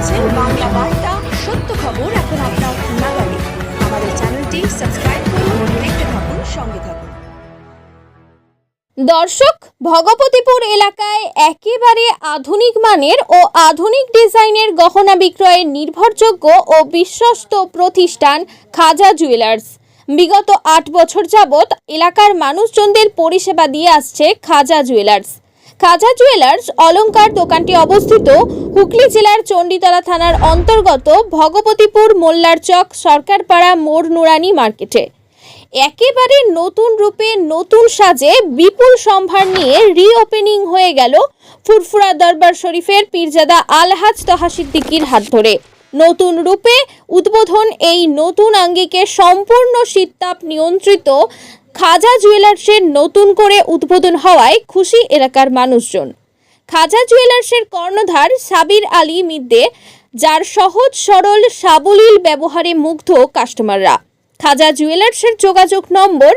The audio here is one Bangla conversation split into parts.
দেখছেন বাংলা বার্তা, সত্য খবর এখন আপনার নাগালে। আমাদের চ্যানেলটি সাবস্ক্রাইব করুন, দেখতে থাকুন, সঙ্গে থাকুন। দর্শক ভগবতীপুর এলাকায় একেবারে আধুনিক মানের ও আধুনিক ডিজাইনের গহনা বিক্রয়ের নির্ভরযোগ্য ও বিশ্বস্ত প্রতিষ্ঠান খাজা জুয়েলার্স। বিগত আট বছর যাবৎ এলাকার মানুষজনদের পরিষেবা দিয়ে আসছে খাজা জুয়েলার্স। খাজা জুয়েলার্স অলঙ্কার দোকানটি অবস্থিত হুগলি জেলার চণ্ডীতলা থানার অন্তর্গত ভগবতীপুর মোল্লার চক সরকারপাড়া মোড় নুরানি মার্কেটে। একেবারে নতুন রূপে নতুন সাজে বিপুল সম্ভার নিয়ে রিওপেনিং হয়ে গেল ফুরফুরা দরবার শরীফের পীরজাদা আলহাজ তহা সিদ্দিকির হাত ধরে। নতুন রূপে উদ্বোধন এই নতুন আঙ্গিকে সম্পূর্ণ শীততাপ নিয়ন্ত্রিত খাজা জুয়েলার্সের নতুন করে উদ্বোধন হওয়ায় খুশি এলাকার মানুষজন। খাজা জুয়েলার্সের কর্ণধার সাবির আলী মিদ্দে, যার সহজ, সরল, সাবলীল ব্যবহারে মুগ্ধ কাস্টমাররা। খাজা জুয়েলার্সের যোগাযোগ number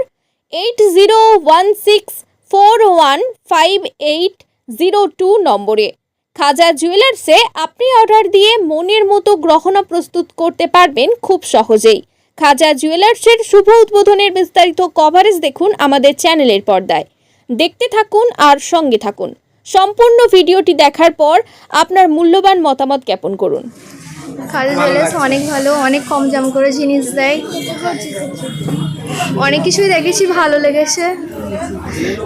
eight zero one six four one five eight zero two নম্বরে। খাজা জুয়েলার্সে আপনি অর্ডার দিয়ে মনের মতো গ্রহণা প্রস্তুত করতে পারবেন খুব সহজেই। খাজা জুয়েলার্সের শুভ উদ্বোধনের বিস্তারিত কভারেজ দেখুন আমাদের চ্যানেলের পর্দায়। দেখতে থাকুন আর সঙ্গে থাকুন। সম্পূর্ণ ভিডিওটি দেখার পর আপনার মূল্যবান মতামত জ্ঞাপন করুন। খাজা জুয়েলার্স অনেক ভালো, অনেক কম দাম করে জিনিস দেয়। অনেক কিছুই দেখেছি, ভালো লেগেছে।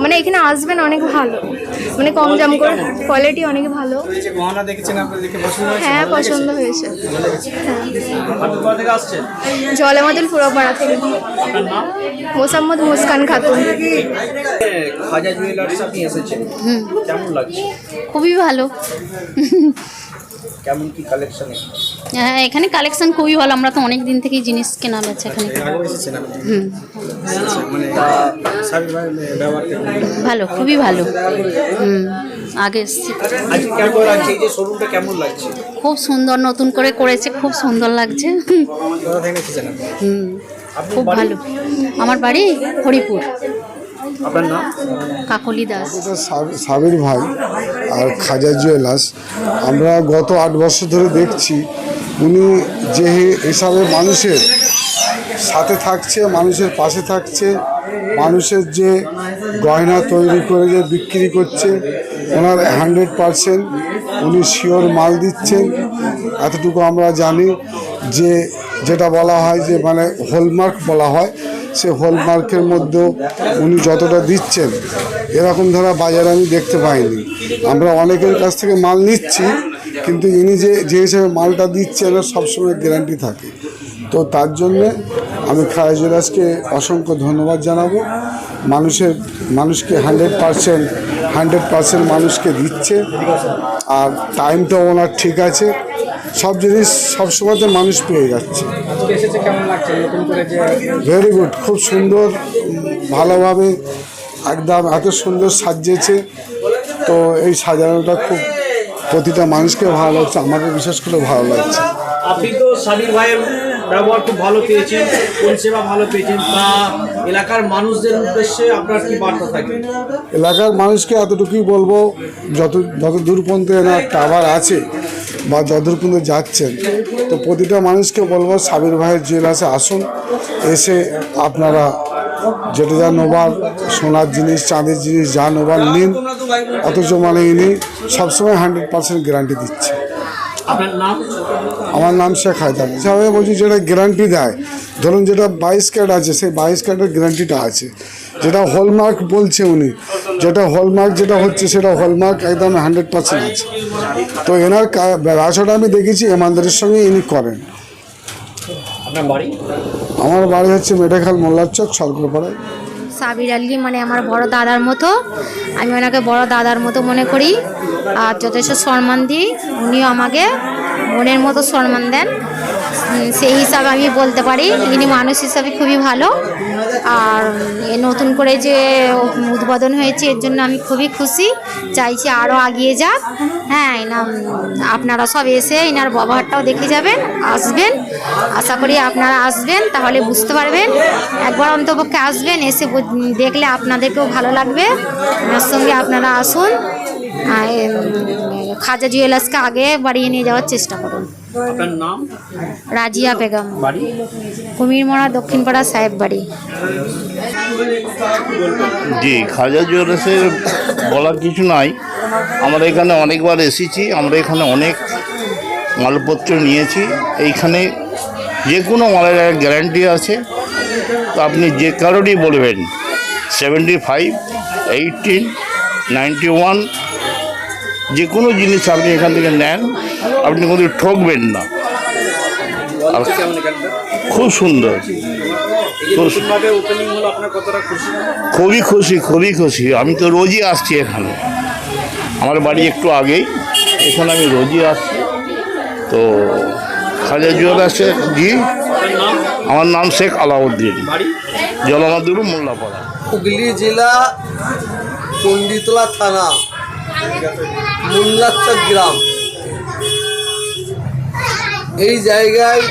মানে এখানে আসবেন অনেক ভালো। মানে কম দাম করে কোয়ালিটি অনেক ভালো। হ্যাঁ পছন্দ হয়েছে। জল আমাদের পুরোপাড়া থেকে। মোসাম্মদ মুস্কান খাতুন। খুবই ভালো। কেমন কি কালেকশন হ্যাঁ এখানে কালেকশন খুবই ভালো। আমরা তো অনেক দিন থেকেই জিনিস কেনা বেচা এখানে হুম। ভালো খুবই ভালো। হুম আগে খুব সুন্দর নতুন করে করেছে খুব সুন্দর লাগছে। হুম খুব ভালো। আমার বাড়ি হরিপুর। আপনার নাম? কাকলি দাস। সাবির ভাই আর খাজা জুয়েলার্স। আমরা গত আট বছর ধরে দেখছি উনি যে হিসাবে মানুষের সাথে থাকছে, মানুষের পাশে থাকছে, মানুষের যে গয়না তৈরি করে, যে বিক্রি করছে, ওনার হান্ড্রেড পারসেন্ট উনি শিওর মাল দিচ্ছেন। এতটুকু আমরা জানি যে যেটা বলা হয় যে মানে হলমার্ক বলা হয়, সে হলমার্কের মধ্যেও উনি যতটা দিচ্ছেন, এরকম ধরা বাজারে আমি দেখতে পাইনি। আমরা অনেকের কাছ থেকে মাল নিচ্ছি কিন্তু ইনি যে যে হিসেবে মালটা দিচ্ছেন ওর সবসময় গ্যারান্টি থাকে। তো তার জন্যে আমি খায়জুরাজকে অসংখ্য ধন্যবাদ জানাব। মানুষের, মানুষকে হান্ড্রেড পারসেন্ট হান্ড্রেড পারসেন্ট মানুষকে দিচ্ছে। আর টাইমটাও ওনার ঠিক আছে। সব জিনিস সবসময়তে মানুষ পেয়ে যাচ্ছে। ভেরি গুড খুব সুন্দর, ভালোভাবে একদম এত সুন্দর সাজিয়েছে তো এই সাজানোটা খুব প্রতিটা মানুষকে ভালো লাগছে আমাকে বিশেষ করে ভালো লাগছে। আপনি তো সাবির ভাইয়ের ব্যবহার খুব ভালো পেয়েছেন পরিষেবা ভালো পেয়েছেন তা এলাকার মানুষদের উদ্দেশ্যে আপনার কি বার্তা থাকবে? এলাকার মানুষকে এতটুকুই বলব যত যত দূর পর্যন্ত এনার টাওয়ার আছে বা যতদূর পর্যন্ত যাচ্ছেন তো প্রতিটা মানুষকে বলব সাবির ভাইয়ের জেল আছে আসুন এসে আপনারা যেটা যা নেবার সোনার জিনিস চাঁদের জিনিস যা নেবার নিন। অথচ মানে ইনি সবসময় হান্ড্রেড পার্সেন্ট গ্যারান্টি দিচ্ছে। আমার নাম শেখ হায়দার। হিসাবে বলছি যেটা গ্যারান্টি দেয় ধরুন যেটা বাইশ ক্যারেট আছে সেই বাইশ ক্যারেটের গ্যারান্টিটা আছে। যেটা হলমার্ক বলছে উনি যেটা হলমার্ক যেটা হচ্ছে সেটা হলমার্ক একদম হান্ড্রেড পার্সেন্ট আছে। তো এনার ব্যবসাটা আমি দেখেছি এমানদারের সঙ্গে ইনি করেন। আপনার বাড়ি? আমার বাড়ি হচ্ছে মেটাখাল মোল্লার চক সরকারপাড়ায় সাবির আলী মানে আমার বড় দাদার মতো। আমি ওনাকে বড় দাদার মতো মনে করি। আর যথেষ্ট সম্মান দিই। উনিও আমাকে মনের মতো সম্মান দেন। সেই হিসাবে আমি বলতে পারি। ইনি মানুষ হিসাবে খুবই ভালো। আর নতুন করে যে উদ্বোধন হয়েছে, এর জন্য আমি খুবই খুশি। চাইছি আরও এগিয়ে যাক। হ্যাঁ এনা আপনারা সব এসে এনার ব্যবহারটাও দেখে যাবেন, আসবেন। আশা করি আপনারা আসবেন, তাহলে বুঝতে পারবেন। একবার অন্তপক্ষে আসবেন, এসে দেখলে আপনাদেরকেও ভালো লাগবে। ওনার সঙ্গে আপনারা আসুন। খাজা জুয়েলার্সকে আগে বাড়িয়ে নিয়ে যাওয়ার চেষ্টা করুন। আপনার নাম? রাজিয়া বেগম। বাড়ি? কুমিরমোড়া দক্ষিণপাড়া সাহেব বাড়ি। জি খাজা জুয়েলার্সের বলার কিছু নাই। আমরা এখানে অনেকবার এসেছি আমরা এখানে অনেক মালপত্র নিয়েছি। এইখানে যে কোনো মালের একটা গ্যারান্টি আছে। তো আপনি যে কারোরই বলবেন seventy five eighteen ninety one যে কোনো জিনিস আপনি এখান থেকে নেন আপনি কোনো ঠকবেন না। আর খুব সুন্দর। খুবই খুশি খুবই খুশি। আমি তো রোজই আসছি এখানে। আমার বাড়ি একটু আগেই। এখানে আমি রোজই আসছি। তো খাজা জুয়েলার্সের জি। আমার নাম শেখ আলাউদ্দিন। বাড়ি? জলমাদুর মোল্লাপাড়া। হুগলি জেলা চণ্ডীতলা থানা। মোল্লাচক গ্রাম। এই জায়গায়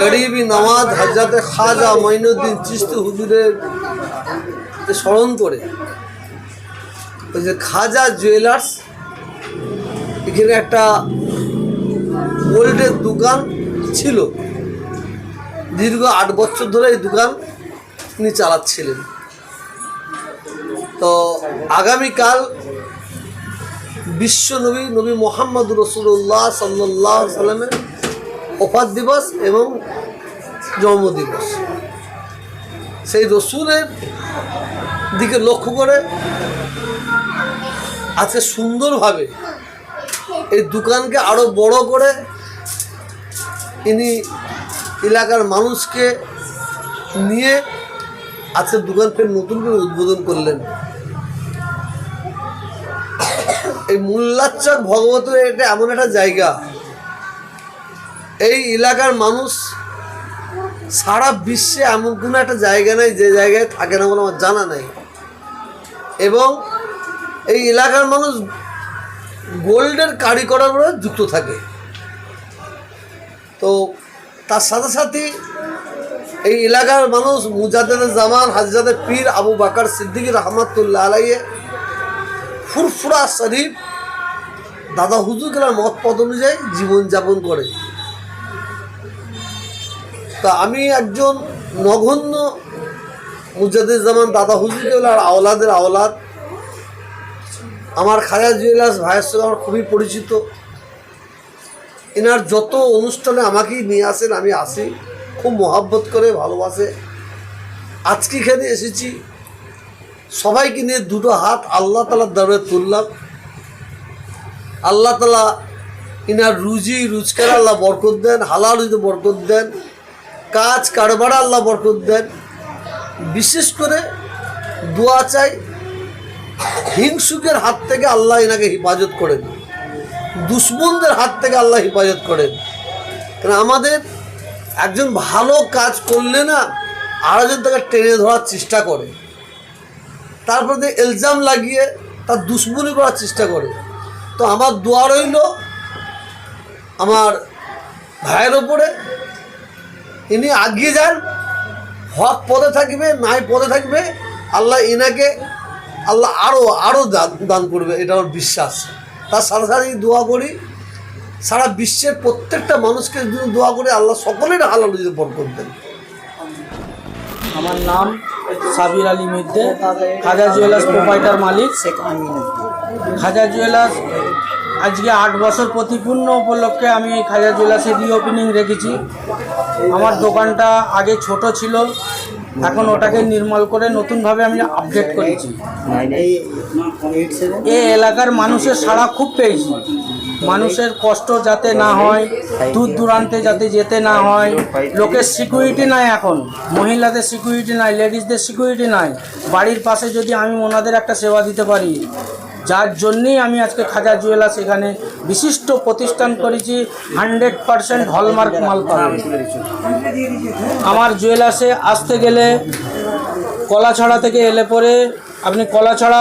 গরিবী নামাজ হজরতে খাজা মঈনুদ্দিন চিস্তি হুজুরের স্মরণ করে, ওই যে খাজা জুয়েলার্স, এখানে একটা গোল্ডের দোকান ছিল। দীর্ঘ আট বছর ধরে এই দোকান তিনি চালাচ্ছিলেন। তো আগামীকাল বিশ্ব নবী নবী মোহাম্মদ রসুল্লাহ সাল্লাহ সাল্লামের ওফাত দিবস এবং জন্মদিবস সেই রসুলের দিকে লক্ষ্য করে আজকে সুন্দরভাবে এই দোকানকে আরও বড় করে ইনি এলাকার মানুষকে নিয়ে আজকে দোকান ফের নতুন করে উদ্বোধন করলেন। এই মোল্লাচক ভগবতের এটা এমন একটা জায়গা। এই এলাকার মানুষ সারা বিশ্বে এমন কোনো একটা জায়গা নেই যে জায়গায় থাকে না বলে আমার জানা নেই। এবং এই এলাকার মানুষ গোল্ডের কারিগরের যুক্ত থাকে। তো তার সাথে সাথে এই এলাকার মানুষ মুজাদের জামান হাজরাদের পীর আবু বাকার সিদ্দিকী রহমতুল্লাহ আলাইয়ে ফুরফুরা শরীফ দাদা হুজুরকেলার মত পদ অনুযায়ী জীবনযাপন করে। তা আমি একজন নগণ্য মুজাদের জামান দাদা হুজুরকেলার আওলাদের আওলাদ। আমার খাজা জুয়েলার্স ভাইয়ের সঙ্গে আমার খুবই পরিচিত। এনার যত অনুষ্ঠানে আমাকেই নিয়ে আসেন, আমি আসি। খুব মহাব্বত করে, ভালোবাসে। আজকে এখানে এসেছি। সবাইকে নিয়ে দুটো হাত আল্লাহ তালার দরবারে তুললাম। আল্লাহ তালা ইনার রুজি রোজগার আল্লাহ বরকত দেন, হালাল রুজিতে বরকত দেন, কাজ কারবার আল্লাহ বরকত দেন। বিশেষ করে দোয়া চাই, হিংসুকের হাত থেকে আল্লাহ এনাকে হেফাজত করেন। দুশ্মনদের হাত থেকে আল্লাহ হেফাজত করেন। কারণ আমাদের একজন ভালো কাজ করলে না আরেকজন তাকে টেনে ধরার চেষ্টা করে। তারপরে এলজাম লাগিয়ে তার দুশ্মনী করার চেষ্টা করে, তো আমার দোয়া রইল আমার ভাইয়ের ওপরে ইনি আগিয়ে যান, হক পদে থাকবে নাই পদে থাকবে, আল্লাহ ইনাকে, আল্লাহ আরও আরও দান দান করবে, এটা আমার বিশ্বাস। তার সাথে সাথে দোয়া করি, সারা বিশ্বের প্রত্যেকটা মানুষকে দোয়া করে, আল্লাহ সকলের হালাল বরকত দেন। আমার নাম সাবির আলী মিদ্দে খাজা জুয়েলার্স প্রোপাইটার মালিক। খাজা জুয়েলার্স আজকে আট বছর প্রতিপূর্ণ উপলক্ষে আমি এই খাজা জুয়েলার্সের রিওপেনিং রেখেছি। আমার দোকানটা আগে ছোট ছিল এখন ওটাকে নির্মল করে নতুনভাবে আমি আপডেট করেছি। এই এলাকার মানুষের সাড়া খুব পেয়েছি। মানুষের কষ্ট যাতে না হয় দূর দূরান্তে যাতে যেতে না হয়, লোকের সিকিউরিটি নাই এখন, মহিলাদের সিকিউরিটি নাই লেডিসদের সিকিউরিটি নাই। বাড়ির পাশে যদি আমি ওনাদের একটা সেবা দিতে পারি, যার জন্যেই আমি আজকে খাজা জুয়েলার্স এখানে বিশিষ্ট প্রতিষ্ঠান করেছি হান্ড্রেড পারসেন্ট হলমার্ক মাল আমার জুয়েলার্সে আসতে গেলে কলাছড়া থেকে এলে পরে আপনি কলাছড়া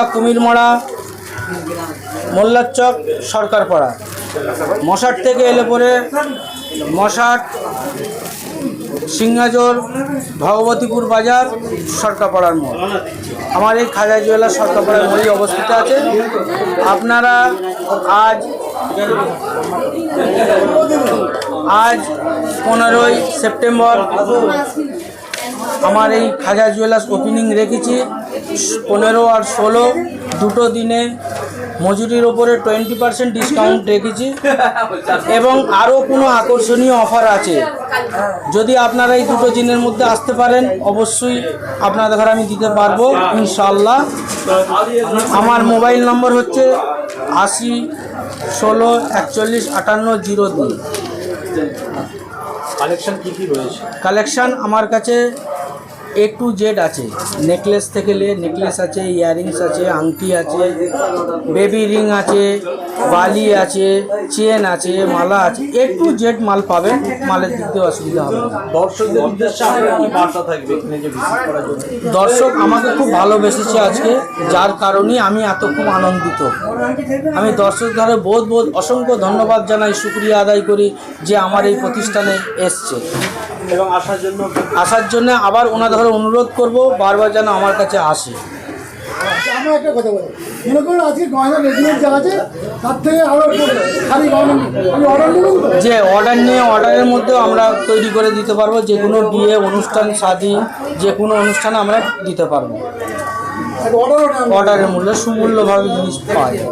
কুমিরমড়া মোল্লাচক সরকারপাড়া মশাট থেকে এলে পরে মশাট সিংহাজোর, ভগবতীপুর বাজার সরকাপাড়ার মোড়। আমার এই খাজা জুয়েলার সরকাপাড়ার মোড়ে অবস্থিত আছে। আপনারা আজ আজ পনেরোই সেপ্টেম্বর আমার এই খাজা জুয়েলার্স ওপেনিং রেখেছি। পনেরো আর ষোলো দুটো দিনে মজুরির ওপরে টোয়েন্টি পার্সেন্ট ডিসকাউন্ট রেখেছি। এবং আরও কোনো আকর্ষণীয় অফার আছে। যদি আপনারা এই দুটো দিনের মধ্যে আসতে পারেন অবশ্যই আপনাদের ঘরে আমি দিতে পারব ইনশাল্লাহ আমার মোবাইল নম্বর হচ্ছে আশি ষোলো একচল্লিশ আটান্ন জিরো দুই। কালেকশন কি কি রয়েছে? কালেকশান আমার কাছে এ টু জেড আছে। নেকলেস থেকে লে নেকলেস আছে ইয়াররিংস আছে আংটি আছে বেবি রিং আছে বালি আছে চেন আছে মালা আছে। এ টু জেড মাল পাবেন মালের দিক দিয়ে অসুবিধা হবে না। দর্শকদের উদ্দেশ্যে আপনার কি বার্তা থাকবে এখানে যে ভিজিট করার জন্য? দর্শক আমাকে খুব ভালোবেসেছে আজকে যার কারণেই আমি এত খুব আনন্দিত। আমি দর্শক ধরে বোধ বোধ অসংখ্য ধন্যবাদ জানাই শুক্রিয়া আদায় করি যে আমার এই প্রতিষ্ঠানে এসছে। এবং আসার জন্য আসার জন্য আবার ওনাদের অনুরোধ করব বারবার যেন আমার কাছে আসে। আমরা একটা কথা বলি। মনে করুন আজকে গয়না রেডিমেড যা আছে তার থেকে খালি অর্ডার যে অর্ডার নিয়ে অর্ডারের মধ্যেও আমরা তৈরি করে দিতে পারব যে কোনো বিয়ে অনুষ্ঠান শাদি যে কোনো অনুষ্ঠানে আমরা দিতে পারব। অর্ডারের মূল্যে সুমূল্যভাবে জিনিস পাওয়া যায়।